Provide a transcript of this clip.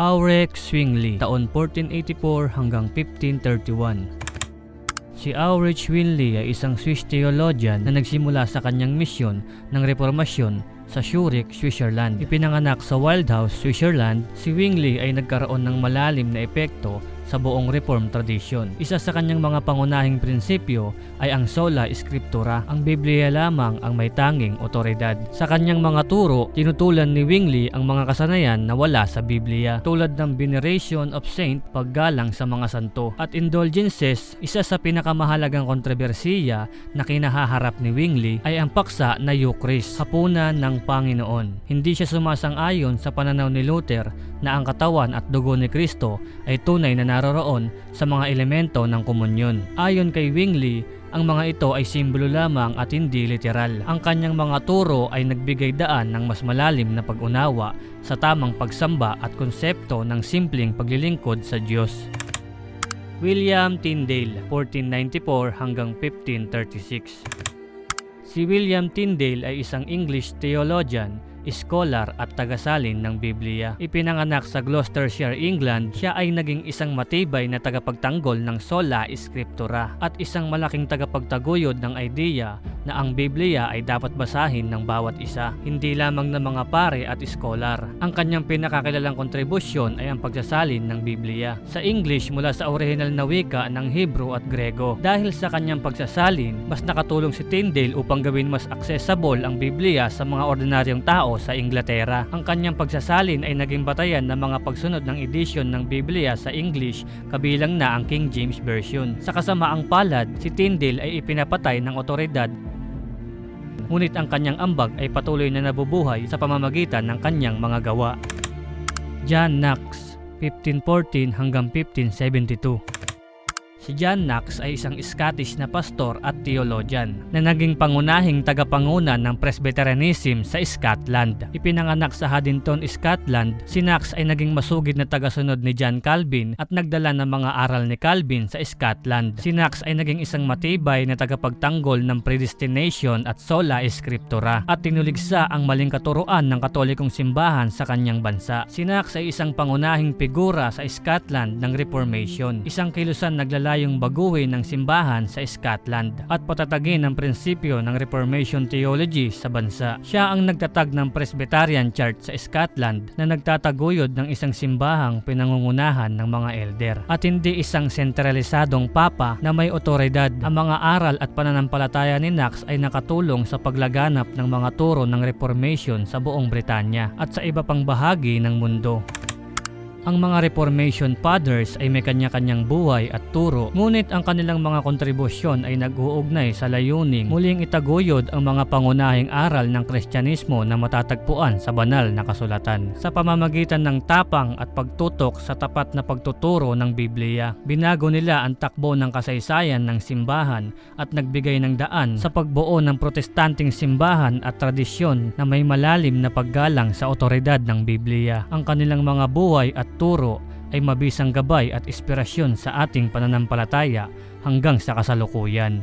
Aurex Zwingli, taon 1484 hanggang 1531. Si Aurich Zwingli ay isang Swiss theologian na nagsimula sa kanyang misyon ng reformasyon sa Zurich, Switzerland. Ipinanganak sa Wildhaus, Switzerland, si Zwingli ay nagkaroon ng malalim na epekto sa buong Reform tradition. Isa sa kanyang mga pangunahing prinsipyo ay ang sola scriptura. Ang Biblia lamang ang may tanging otoridad. Sa kanyang mga turo, tinutulan ni Zwingli ang mga kasanayan na wala sa Biblia tulad ng veneration of saint, paggalang sa mga santo at indulgences. Isa sa pinakamahalagang kontrobersiya na kinahaharap ni Zwingli ay ang paksa na Eucharist, hapunan ng Panginoon. Hindi siya sumasang-ayon sa pananaw ni Luther na ang katawan at dugo ni Kristo ay tunay na naroroon sa mga elemento ng komunyon. Ayon kay Zwingli, ang mga ito ay simbolo lamang at hindi literal. Ang kanyang mga turo ay nagbigay daan ng mas malalim na pag-unawa sa tamang pagsamba at konsepto ng simpleng paglilingkod sa Diyos. William Tyndale, 1494 hanggang 1536 Si William Tyndale ay isang English theologian scholar at tagasalin ng Biblia. Ipinanganak sa Gloucestershire, England, siya ay naging isang matibay na tagapagtanggol ng sola scriptura at isang malaking tagapagtaguyod ng idea na ang Biblia ay dapat basahin ng bawat isa, hindi lamang ng mga pare at scholar. Ang kanyang pinakakilalang kontribusyon ay ang pagsasalin ng Biblia sa English mula sa original na wika ng Hebrew at Grego. Dahil sa kanyang pagsasalin, mas nakatulong si Tyndale upang gawin mas accessible ang Biblia sa mga ordinaryong tao sa Inglaterra. Ang kanyang pagsasalin ay naging batayan ng mga pagsunod ng edisyon ng Biblia sa English kabilang na ang King James Version. Sa kasamaang palad, si Tyndale ay ipinapatay ng otoridad ngunit ang kanyang ambag ay patuloy na nabubuhay sa pamamagitan ng kanyang mga gawa. John Knox, 1514 hanggang 1572 Si John Knox ay isang Scottish na pastor at theologian na naging pangunahing tagapanguna ng Presbyterianism sa Scotland. Ipinanganak sa Haddington, Scotland, si Knox ay naging masugid na tagasunod ni John Calvin at nagdala ng mga aral ni Calvin sa Scotland. Si Knox ay naging isang matibay na tagapagtanggol ng predestination at sola scriptura at tinuligsa ang maling katuruan ng katolikong simbahan sa kanyang bansa. Si Knox ay isang pangunahing figura sa Scotland ng Reformation. Isang kilusan naglalayong baguhin ng simbahan sa Scotland at patatagin ang prinsipyo ng Reformation theology sa bansa. Siya ang nagtatag ng Presbyterian Church sa Scotland na nagtataguyod ng isang simbahang pinangungunahan ng mga elder at hindi isang sentralisadong papa na may otoridad. Ang mga aral at pananampalataya ni Knox ay nakatulong sa paglaganap ng mga turo ng Reformation sa buong Britanya at sa iba pang bahagi ng mundo. Ang mga Reformation Fathers ay may kanya-kanyang buhay at turo, ngunit ang kanilang mga kontribusyon ay nag-uugnay sa layuning muling itaguyod ang mga pangunahing aral ng Kristyanismo na matatagpuan sa banal na kasulatan. Sa pamamagitan ng tapang at pagtutok sa tapat na pagtuturo ng Biblia, binago nila ang takbo ng kasaysayan ng simbahan at nagbigay ng daan sa pagbuo ng protestanting simbahan at tradisyon na may malalim na paggalang sa otoridad ng Biblia. Ang kanilang mga buhay at turo ay mabisang gabay at inspirasyon sa ating pananampalataya hanggang sa kasalukuyan.